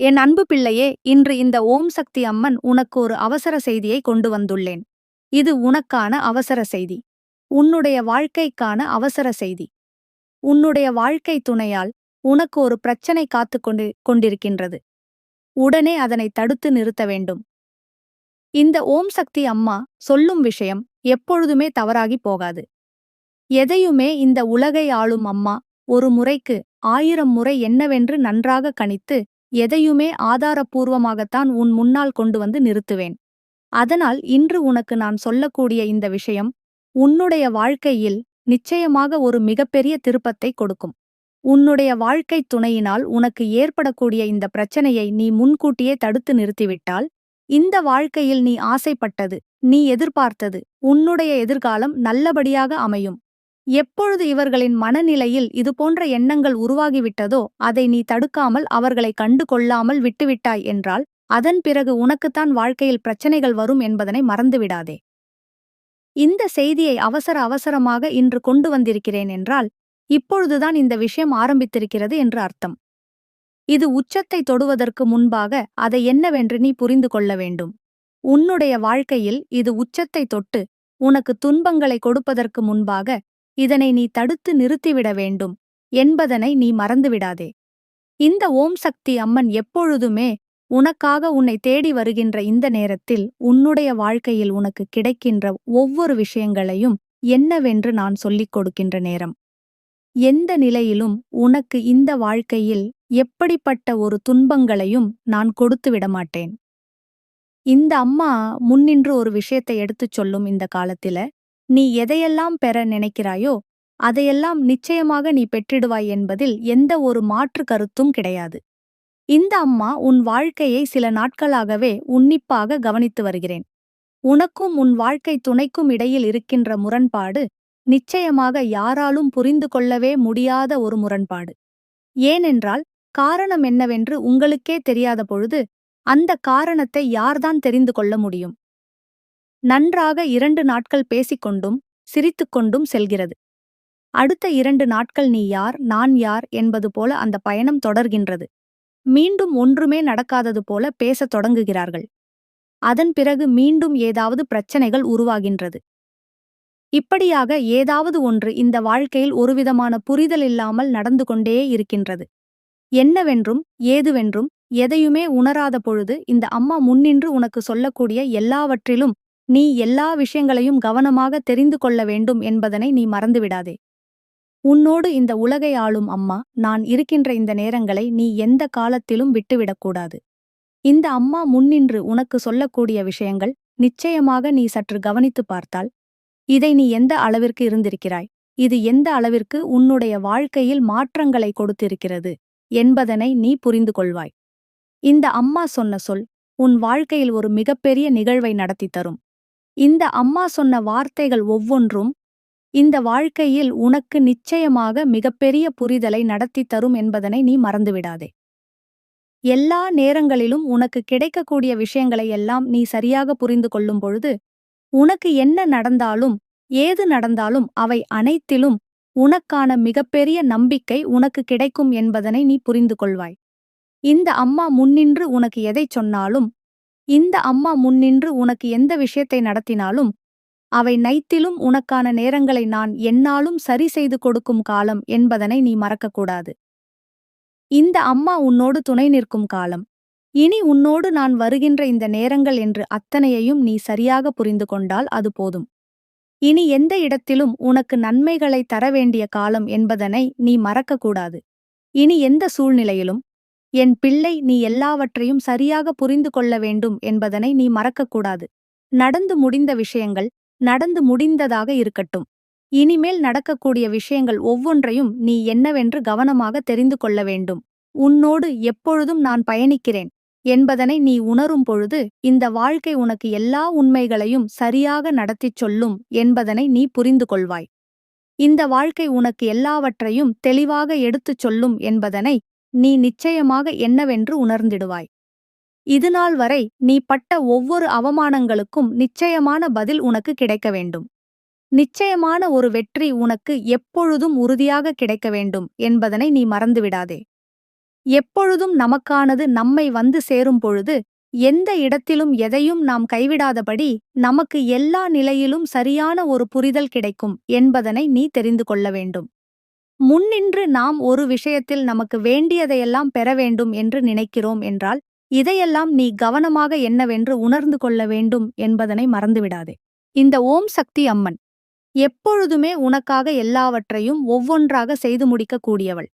என் அன்பு பிள்ளையே இன்று இந்த ஓம் சக்தி அம்மன் உனக்கு ஒரு அவசர செய்தியை கொண்டு வந்துள்ளேன். இது உனக்கான அவசர செய்தி. உன்னுடைய வாழ்க்கைக்கான அவசர செய்தி. உன்னுடைய வாழ்க்கை துணையால் உனக்கு ஒரு பிரச்சனை காத்து கொண்டு கொண்டிருக்கின்றது. உடனே அதனை தடுத்து நிறுத்த வேண்டும். இந்த ஓம் சக்தி அம்மா சொல்லும் விஷயம் எப்பொழுதுமே தவறாகி போகாது. எதையுமே இந்த உலகை ஆளும் அம்மா ஒரு முறைக்கு ஆயிரம் முறை என்னவென்று நன்றாக கணித்து எதையுமே ஆதாரபூர்வமாகத்தான் உன் முன்னால் கொண்டு வந்து நிறுத்துவேன். அதனால் இன்று உனக்கு நான் சொல்லக்கூடிய இந்த விஷயம் உன்னுடைய வாழ்க்கையில் நிச்சயமாக ஒரு மிகப்பெரிய திருப்பத்தை கொடுக்கும். உன்னுடைய வாழ்க்கை துணையினால் உனக்கு ஏற்படக்கூடிய இந்த பிரச்சனையை நீ முன்கூட்டியே தடுத்து நிறுத்திவிட்டால் இந்த வாழ்க்கையில் நீ ஆசைப்பட்டது நீ எதிர்பார்த்தது உன்னுடைய எதிர்காலம் நல்லபடியாக அமையும். எப்பொழுது இவர்களின் மனநிலையில் இதுபோன்ற எண்ணங்கள் உருவாகிவிட்டதோ அதை நீ தடுக்காமல் அவர்களை கண்டு கொள்ளாமல் விட்டுவிட்டாய் என்றால் அதன் பிறகு உனக்குத்தான் வாழ்க்கையில் பிரச்சனைகள் வரும் என்பதனை மறந்துவிடாதே. இந்த செய்தியை அவசர அவசரமாக இன்று கொண்டு வந்திருக்கிறேன் என்றால் இப்பொழுதுதான் இந்த விஷயம் ஆரம்பித்திருக்கிறது என்று அர்த்தம். இது உச்சத்தை தொடுவதற்கு முன்பாக அதை என்னவென்று நீ புரிந்து கொள்ள வேண்டும். உன்னுடைய வாழ்க்கையில் இது உச்சத்தை தொட்டு உனக்கு துன்பங்களை கொடுப்பதற்கு முன்பாக இதனை நீ தடுத்து நிறுத்திவிட வேண்டும். என்பதனை நீ மறந்துவிடாதே. இந்த ஓம் சக்தி அம்மன் எப்பொழுதுமே உனக்காக உன்னை தேடி வருகின்ற இந்த நேரத்தில் உன்னுடைய வாழ்க்கையில் உனக்கு கிடைக்கின்ற ஒவ்வொரு விஷயங்களையும் என்னவென்று நான் சொல்லிக் கொடுக்கின்ற நேரம். எந்த நிலையிலும் உனக்கு இந்த வாழ்க்கையில் எப்படிப்பட்ட ஒரு துன்பங்களையும் நான் கொடுத்து விடமாட்டேன் இந்த அம்மா முன்னின்று ஒரு விஷயத்தை எடுத்துச் சொல்லும் இந்த காலத்தில நீ எதையெல்லாம் பெற நினைக்கிறாயோ அதையெல்லாம் நிச்சயமாக நீ பெற்றிடுவாய் என்பதில் எந்த ஒரு மாற்று கருத்தும் கிடையாது. இந்த அம்மா உன் வாழ்க்கையை சில நாட்களாகவே உன்னிப்பாக கவனித்து வருகிறேன். உனக்கும் உன் வாழ்க்கை துணைக்கும் இடையில் இருக்கின்ற முரண்பாடு நிச்சயமாக யாராலும் புரிந்து கொள்ளவே முடியாத ஒரு முரண்பாடு. ஏனென்றால் காரணம் என்னவென்று உங்களுக்கே தெரியாத பொழுது அந்த காரணத்தை யார்தான் தெரிந்து கொள்ள முடியும்? நன்றாக இரண்டு நாட்கள் பேசிக்கொண்டும் சிரித்துக்கொண்டும் செல்கிறது. அடுத்த இரண்டு நாட்கள் நீ யார் நான் யார் என்பது போல அந்த பயணம் தொடர்கின்றது. மீண்டும் ஒன்றுமே நடக்காதது போல பேசத் தொடங்குகிறார்கள். அதன் பிறகு மீண்டும் ஏதாவது பிரச்சனைகள் உருவாகின்றது. இப்படியாக ஏதாவது ஒன்று இந்த வாழ்க்கையில் ஒருவிதமான புரிதல் இல்லாமல் நடந்து கொண்டே இருக்கின்றது. என்னவென்றும் ஏதுவென்றும் எதையுமே உணராத பொழுது இந்த அம்மா முன்னின்று உனக்கு சொல்லக்கூடிய எல்லாவற்றிலும் நீ எல்லா விஷயங்களையும் கவனமாக தெரிந்து கொள்ள வேண்டும் என்பதனை நீ மறந்துவிடாதே. உன்னோடு இந்த உலகை ஆளும் அம்மா நான் இருக்கின்ற இந்த நேரங்களை நீ எந்த காலத்திலும் விட்டுவிடக்கூடாது. இந்த அம்மா முன்னின்று உனக்கு சொல்லக்கூடிய விஷயங்கள் நிச்சயமாக நீ சற்று கவனித்து பார்த்தால் இதை நீ எந்த அளவிற்கு இருந்திருக்கிறாய்? இது எந்த அளவிற்கு உன்னுடைய வாழ்க்கையில் மாற்றங்களை கொடுத்திருக்கிறது என்பதனை நீ புரிந்து கொள்வாய். இந்த அம்மா சொன்ன சொல் உன் வாழ்க்கையில் ஒரு மிகப்பெரிய நிகழ்வை நடத்தி தரும். இந்த அம்மா சொன்ன வார்த்தைகள் ஒவ்வொன்றும் இந்த வாழ்க்கையில் உனக்கு நிச்சயமாக மிகப்பெரிய புரிதலை நடத்தி தரும் என்பதனை நீ மறந்துவிடாதே. எல்லா நேரங்களிலும் உனக்கு கிடைக்கக்கூடிய விஷயங்களை எல்லாம் நீ சரியாக புரிந்து கொள்ளும் பொழுது உனக்கு என்ன நடந்தாலும் ஏது நடந்தாலும் அவை அனைத்திலும் உனக்கான மிகப்பெரிய நம்பிக்கை உனக்கு கிடைக்கும் என்பதனை நீ புரிந்து கொள்வாய். இந்த அம்மா முன்னின்று உனக்கு எதைச் சொன்னாலும் இந்த அம்மா முன்னின்று உனக்கு எந்த விஷயத்தை நடத்தினாலும் அவை நைத்திலும் உனக்கான நேரங்களை நான் என்னாலும் சரி செய்து கொடுக்கும் காலம் என்பதனை நீ மறக்கக்கூடாது. இந்த அம்மா உன்னோடு துணை நிற்கும் காலம். இனி உன்னோடு நான் வருகின்ற இந்த நேரங்கள் என்று அத்தனையையும் நீ சரியாக புரிந்து கொண்டால் அது போதும். இனி எந்த இடத்திலும் உனக்கு நன்மைகளை தர வேண்டிய காலம் என்பதனை நீ மறக்கக்கூடாது. இனி எந்த சூழ்நிலையிலும் என் பிள்ளை நீ எல்லாவற்றையும் சரியாக புரிந்து கொள்ள வேண்டும் என்பதனை நீ மறக்கக்கூடாது. நடந்து முடிந்த விஷயங்கள் நடந்து முடிந்ததாக இருக்கட்டும். இனிமேல் நடக்கக்கூடிய விஷயங்கள் ஒவ்வொன்றையும் நீ என்னவென்று கவனமாக தெரிந்து கொள்ள வேண்டும். உன்னோடு எப்பொழுதும் நான் பயணிக்கிறேன் என்பதனை நீ உணரும் பொழுது இந்த வாழ்க்கை உனக்கு எல்லா உண்மைகளையும் சரியாக நடத்திச் சொல்லும் என்பதனை நீ புரிந்து கொள்வாய். இந்த வாழ்க்கை உனக்கு எல்லாவற்றையும் தெளிவாக எடுத்துச் சொல்லும் என்பதனை நீ நிச்சயமாக என்னவென்று உணர்ந்திடுவாய். இதுநாள் வரை நீ பட்ட ஒவ்வொரு அவமானங்களுக்கும் நிச்சயமான பதில் உனக்கு கிடைக்க வேண்டும். நிச்சயமான ஒரு வெற்றி உனக்கு எப்பொழுதும் உறுதியாக கிடைக்க வேண்டும் என்பதனை நீ மறந்துவிடாதே எப்பொழுதும் நமக்கானது நம்மை வந்து சேரும் பொழுது எந்த இடத்திலும் எதையும் நாம் கைவிடாதபடி நமக்கு எல்லா நிலையிலும் சரியான ஒரு புரிதல் கிடைக்கும் என்பதனை நீ தெரிந்து கொள்ள வேண்டும். முன்னின்று நாம் ஒரு விஷயத்தில் நமக்கு வேண்டியதையெல்லாம் பெற வேண்டும் என்று நினைக்கிறோம் என்றால் இதையெல்லாம் நீ கவனமாக என்னவென்று உணர்ந்து கொள்ள வேண்டும் என்பதனை மறந்துவிடாதே. இந்த ஓம் சக்தி அம்மன். எப்பொழுதுமே உனக்காக எல்லாவற்றையும் ஒவ்வொன்றாக செய்து முடிக்கக் கூடியவள்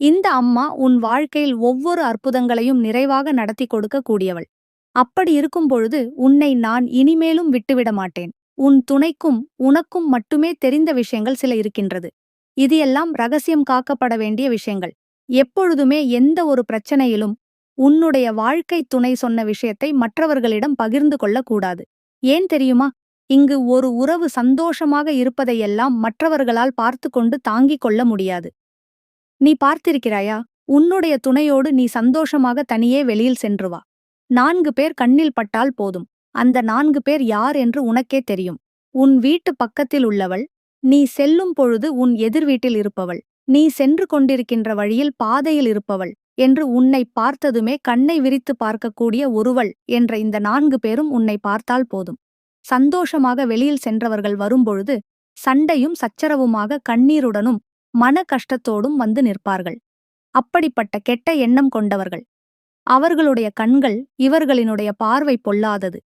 இந்த அம்மா உன் வாழ்க்கையில் ஒவ்வொரு அற்புதங்களையும் நிறைவாக நடத்தி கொடுக்க கூடியவள். அப்படி இருக்கும் பொழுது உன்னை நான் இனிமேலும் விட்டுவிட மாட்டேன். உன் துணைக்கும் உனக்கும் மட்டுமே தெரிந்த விஷயங்கள் சில இருக்கின்றது. இது எல்லாம் ரகசியம் காக்கப்பட வேண்டிய விஷயங்கள். எப்பொழுதுமே எந்த ஒரு பிரச்சனையிலும் உன்னுடைய வாழ்க்கை துணை சொன்ன விஷயத்தை மற்றவர்களிடம் பகிர்ந்து கொள்ளக்கூடாது. ஏன் தெரியுமா? இங்கு ஒரு உறவு சந்தோஷமாக இருப்பதையெல்லாம் மற்றவர்களால் பார்த்து கொண்டு தாங்கிக் கொள்ள முடியாது. நீ பார்த்திருக்கிறாயா? உன்னுடைய துணையோடு நீ சந்தோஷமாக தனியே வெளியில் சென்று வா. நான்கு பேர் கண்ணில் பட்டால் போதும். அந்த நான்கு பேர் யார் என்று உனக்கே தெரியும். உன் வீட்டு பக்கத்தில் உள்ளவள் நீ செல்லும் பொழுது உன் எதிர் வீட்டில் இருப்பவள். நீ சென்று கொண்டிருக்கின்ற வழியில் பாதையில் இருப்பவள் என்று உன்னை பார்த்ததுமே கண்ணை விரித்து பார்க்கக்கூடிய ஒருவள் என்ற இந்த நான்கு பேரும் உன்னை பார்த்தால் போதும். சந்தோஷமாக வெளியில் சென்றவர்கள் வரும்பொழுது சண்டையும் சச்சரவுமாக கண்ணீருடனும் மன கஷ்டத்தோடும் வந்து நிற்பார்கள். அப்படிப்பட்ட கெட்ட எண்ணம் கொண்டவர்கள். அவர்களுடைய கண்கள் இவர்களினுடைய பார்வை பொல்லாதது.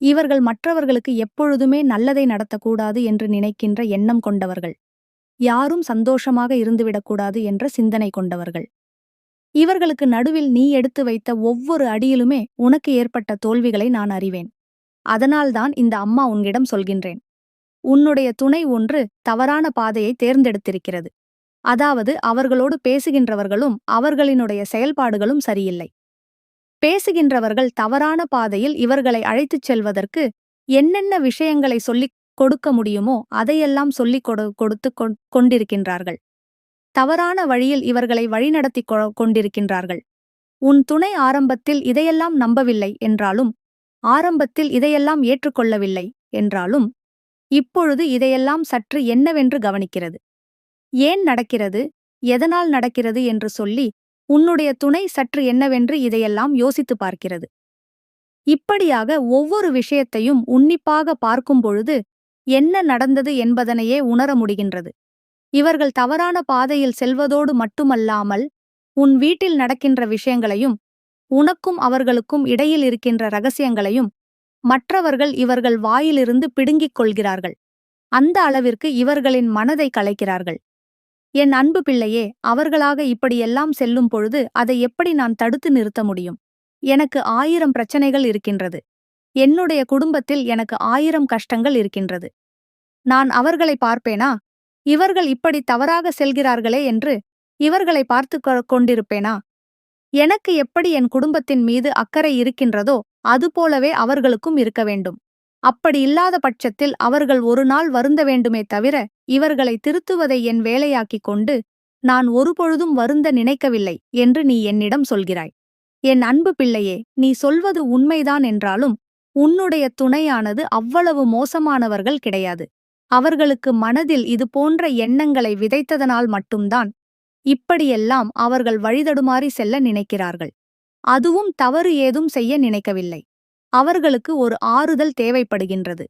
இவர்கள் மற்றவர்களுக்கு எப்பொழுதுமே நல்லதை நடத்தக்கூடாது என்று நினைக்கின்ற எண்ணம் கொண்டவர்கள். யாரும் சந்தோஷமாக இருந்துவிடக்கூடாது என்ற சிந்தனை கொண்டவர்கள். இவர்களுக்கு நடுவில் நீ எடுத்து வைத்த ஒவ்வொரு அடியிலுமே உனக்கு ஏற்பட்ட தோல்விகளை நான் அறிவேன். அதனால்தான் இந்த அம்மா உன்னிடம் சொல்கின்றேன். உன்னுடைய துணை ஒன்று தவறான பாதையை தேர்ந்தெடுத்திருக்கிறது. அதாவது அவர்களோடு பேசுகின்றவர்களும் அவர்களினுடைய செயல்பாடுகளும் சரியில்லை. பேசுகின்றவர்கள் தவறான பாதையில் இவர்களை அழைத்துச் செல்வதற்கு என்னென்ன விஷயங்களை சொல்லிக் கொடுக்க முடியுமோ அதையெல்லாம் சொல்லிக் கொடு கொடுத்து கொண்டிருக்கின்றார்கள். தவறான வழியில் இவர்களை வழிநடத்திக் கொண்டிருக்கின்றார்கள். உன் துணை ஆரம்பத்தில் இதையெல்லாம் நம்பவில்லை என்றாலும் ஆரம்பத்தில் இதையெல்லாம் ஏற்றுக்கொள்ளவில்லை என்றாலும் இப்பொழுது இதையெல்லாம் சற்று என்னவென்று கவனிக்கிறது. ஏன் நடக்கிறது? எதனால் நடக்கிறது? என்று சொல்லி உன்னுடைய துணை சற்று என்னவென்று இதையெல்லாம் யோசித்து பார்க்கிறது. இப்படியாக ஒவ்வொரு விஷயத்தையும் உன்னிப்பாக பார்க்கும் பொழுது என்ன நடந்தது என்பதனையே உணர முடிகின்றது. இவர்கள் தவறான பாதையில் செல்வதோடு மட்டுமல்லாமல் உன் வீட்டில் நடக்கின்ற விஷயங்களையும் உனக்கும் அவர்களுக்கும் இடையில் இருக்கின்ற ரகசியங்களையும் மற்றவர்கள் இவர்கள் வாயிலிருந்து பிடுங்கிக் கொள்கிறார்கள். அந்த அளவிற்கு இவர்களின் மனதை கலைக்கிறார்கள். என் அன்பு பிள்ளையே அவர்களாக இப்படியெல்லாம் செல்லும் பொழுது அதை எப்படி நான் தடுத்து நிறுத்த முடியும்? எனக்கு ஆயிரம் பிரச்சனைகள் இருக்கின்றது. என்னுடைய குடும்பத்தில் எனக்கு ஆயிரம் கஷ்டங்கள் இருக்கின்றது. நான் அவர்களை பார்ப்பேனா? இவர்கள் இப்படி தவறாக செல்கிறார்களே என்று இவர்களை பார்த்து கொண்டிருப்பேனா? எனக்கு எப்படி என் குடும்பத்தின் மீது அக்கறை இருக்கின்றதோ அதுபோலவே அவர்களுக்கும் இருக்க வேண்டும். அப்படி இல்லாத பட்சத்தில் அவர்கள் ஒரு நாள் வருந்த வேண்டுமே தவிர இவர்களை திருத்துவதை என் வேலையாக்கிக் கொண்டு நான் ஒருபொழுதும் வருந்த நினைக்கவில்லை என்று நீ என்னிடம் சொல்கிறாய். என் அன்பு பிள்ளையே நீ சொல்வது உண்மைதான் என்றாலும் உன்னுடைய துணையானது அவ்வளவு மோசமானவர்கள் கிடையாது. அவர்களுக்கு மனதில் இது போன்ற எண்ணங்களை விதைத்ததனால் மட்டும்தான் இப்படியெல்லாம் அவர்கள் வழிதடுமாறி செல்ல நினைக்கிறார்கள். அதுவும் தவறு ஏதும் செய்ய நினைக்கவில்லை. அவர்களுக்கு ஒரு ஆறுதல் தேவைப்படுகின்றது.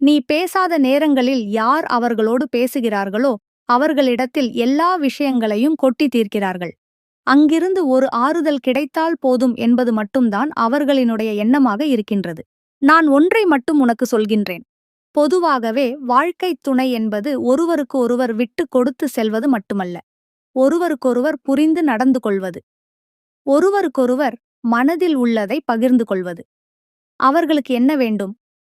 நீ பேசாத நேரங்களில் யார் அவர்களோடு பேசுகிறார்களோ அவர்களிடத்தில் எல்லா விஷயங்களையும் கொட்டி தீர்க்கிறார்கள். அங்கிருந்து ஒரு ஆறுதல் கிடைத்தால் போதும் என்பது மட்டும்தான் அவர்களினுடைய எண்ணமாக இருக்கின்றது. நான் ஒன்றை மட்டும் உனக்கு சொல்கின்றேன். பொதுவாகவே வாழ்க்கைத் துணை என்பது ஒருவருக்கு ஒருவர் விட்டு கொடுத்து செல்வது மட்டுமல்ல. ஒருவருக்கொருவர் புரிந்து நடந்து கொள்வது. ஒருவருக்கொருவர் மனதில் உள்ளதை பகிர்ந்து கொள்வது. அவர்களுக்கு என்ன வேண்டும்?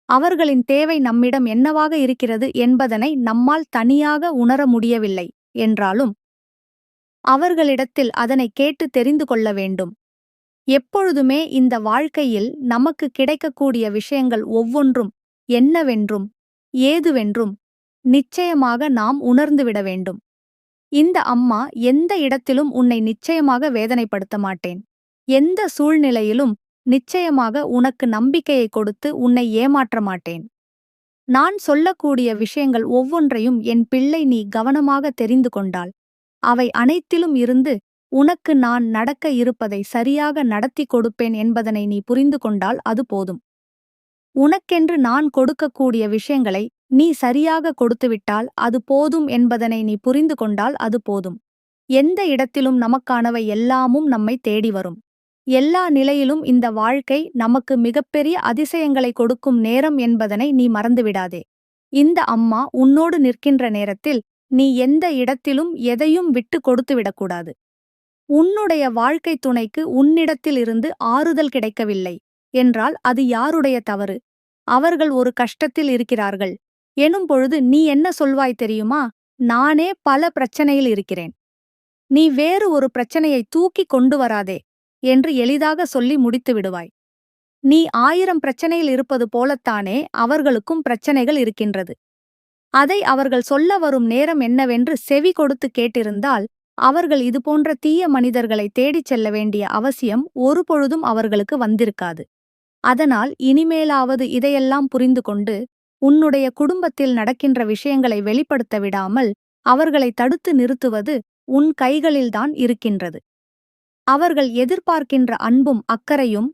அவர்களின் தேவை நம்மிடம் என்னவாக இருக்கிறது என்பதனை நம்மால் தனியாக உணர முடியவில்லை என்றாலும் அவர்களிடத்தில் அதனை கேட்டு தெரிந்து கொள்ள வேண்டும். எப்பொழுதுமே இந்த வாழ்க்கையில் நமக்கு கிடைக்கக்கூடிய விஷயங்கள் ஒவ்வொன்றும் என்னவென்றும் ஏதுவென்றும் நிச்சயமாக நாம் உணர்ந்துவிட வேண்டும். இந்த அம்மா எந்த இடத்திலும் உன்னை நிச்சயமாக வேதனைப்படுத்த மாட்டேன். எந்த சூழ்நிலையிலும் நிச்சயமாக உனக்கு நம்பிக்கையை கொடுத்து உன்னை ஏமாற்ற மாட்டேன். நான் சொல்லக்கூடிய விஷயங்கள் ஒவ்வொன்றையும் என் பிள்ளை நீ கவனமாக தெரிந்து கொண்டால் அவை அனைத்திலும் இருந்து உனக்கு நான் நடக்க இருப்பதை சரியாக நடத்தி கொடுப்பேன் என்பதனை நீ புரிந்து கொண்டால் அது போதும். உனக்கென்று நான் கொடுக்கக்கூடிய விஷயங்களை நீ சரியாக கொடுத்துவிட்டால் அது போதும் என்பதனை நீ புரிந்து கொண்டால் அது போதும். எந்த இடத்திலும் நமக்கானவை எல்லாமும் நம்மை தேடி வரும். எல்லா நிலையிலும் இந்த வாழ்க்கை நமக்கு மிகப்பெரிய அதிசயங்களை கொடுக்கும் நேரம் என்பதனை நீ மறந்துவிடாதே. இந்த அம்மா உன்னோடு நிற்கின்ற நேரத்தில் நீ எந்த இடத்திலும் எதையும் விட்டு கொடுத்து விடக்கூடாது. உன்னுடைய வாழ்க்கை துணைக்கு உன்னிடத்தில் இருந்து ஆறுதல் கிடைக்கவில்லை என்றால் அது யாருடைய தவறு? அவர்கள் ஒரு கஷ்டத்தில் இருக்கிறார்கள். எனும் பொழுது நீ என்ன சொல்வாய் தெரியுமா? நானே பல பிரச்சனையில் இருக்கிறேன். நீ வேறு ஒரு பிரச்சனையை தூக்கி கொண்டு வராதே. என்று எளிதாக சொல்லி முடித்து விடுவாய். நீ ஆயிரம் பிரச்சனையில் இருப்பது போலத்தானே அவர்களுக்கும் பிரச்சனைகள் இருக்கின்றது. அதை அவர்கள் சொல்ல வரும் நேரம் என்னவென்று செவி கொடுத்து கேட்டிருந்தால் அவர்கள் இதுபோன்ற தீய மனிதர்களை தேடிச் செல்ல வேண்டிய அவசியம் ஒருபொழுதும் அவர்களுக்கு வந்திருக்காது. அதனால் இனிமேலாவது இதையெல்லாம் புரிந்து கொண்டு உன்னுடைய குடும்பத்தில் நடக்கின்ற விஷயங்களை வெளிப்படுத்த விடாமல் அவர்களை தடுத்து நிறுத்துவது உன் கைகளில்தான் இருக்கின்றது. அவர்கள் எதிர்பார்க்கின்ற அன்பும் அக்கறையும்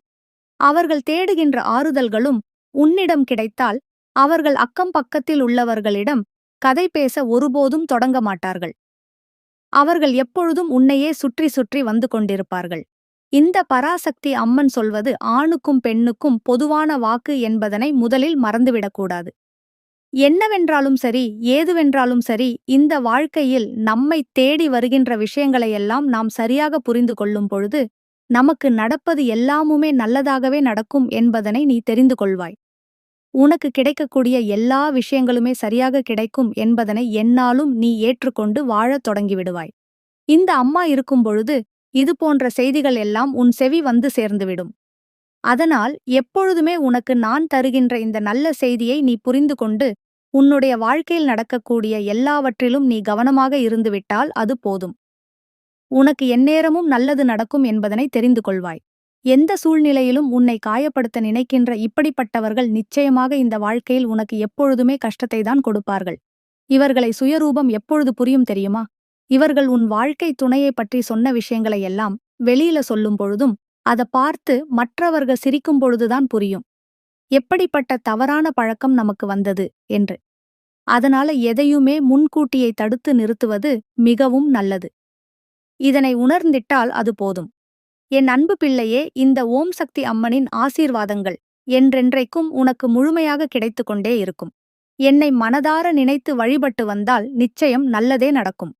அவர்கள் தேடுகின்ற ஆறுதல்களும் உன்னிடம் கிடைத்தால் அவர்கள் அக்கம் பக்கத்தில் உள்ளவர்களிடம் கதை பேச ஒருபோதும் தொடங்க மாட்டார்கள். அவர்கள் எப்பொழுதும் உன்னையே சுற்றி சுற்றி வந்து கொண்டிருப்பார்கள். இந்த பராசக்தி அம்மன் சொல்வது ஆணுக்கும் பெண்ணுக்கும் பொதுவான வாக்கு என்பதனை முதலில் மறந்துவிடக்கூடாது. என்னவென்றாலும் சரி ஏதுவென்றாலும் சரி இந்த வாழ்க்கையில் நம்மை தேடி வருகின்ற விஷயங்களையெல்லாம் நாம் சரியாக புரிந்து கொள்ளும் பொழுது நமக்கு நடப்பது எல்லாமுமே நல்லதாகவே நடக்கும் என்பதனை நீ தெரிந்து கொள்வாய். உனக்கு கிடைக்கக்கூடிய எல்லா விஷயங்களுமே சரியாக கிடைக்கும் என்பதனை என்னாலும் நீ ஏற்றுக்கொண்டு வாழத் தொடங்கிவிடுவாய் இந்த அம்மா இருக்கும் பொழுது இது போன்ற செய்திகள் எல்லாம் உன் செவி வந்து சேர்ந்துவிடும் அதனால் எப்பொழுதுமே உனக்கு நான் தருகின்ற இந்த நல்ல செய்தியை நீ புரிந்து கொண்டு உன்னுடைய வாழ்க்கையில் நடக்கக்கூடிய எல்லாவற்றிலும் நீ கவனமாக இருந்துவிட்டால் அது போதும். உனக்கு எந்நேரமும் நல்லது நடக்கும் என்பதனை தெரிந்து கொள்வாய். எந்த சூழ்நிலையிலும் உன்னை காயப்படுத்த நினைக்கின்ற இப்படிப்பட்டவர்கள் நிச்சயமாக இந்த வாழ்க்கையில் உனக்கு எப்பொழுதுமே கஷ்டத்தை தான் கொடுப்பார்கள். இவர்களை சுயரூபம் எப்பொழுது புரியும் தெரியுமா? இவர்கள் உன் வாழ்க்கை துணையை பற்றி சொன்ன விஷயங்களை எல்லாம் வெளியில சொல்லும் பொழுதும் அதை பார்த்து மற்றவர்கள் சிரிக்கும் பொழுதுதான் புரியும். எப்படிப்பட்ட தவறான பழக்கம் நமக்கு வந்தது? என்று. அதனால எதையுமே முன்கூட்டியை தடுத்து நிறுத்துவது மிகவும் நல்லது. இதனை உணர்ந்திட்டால் அது போதும். என் அன்பு பிள்ளையே இந்த ஓம் சக்தி அம்மனின் ஆசீர்வாதங்கள் என்றென்றைக்கும் உனக்கு முழுமையாக கிடைத்து கொண்டே இருக்கும். என்னை மனதார நினைத்து வழிபட்டு வந்தால் நிச்சயம் நல்லதே நடக்கும்.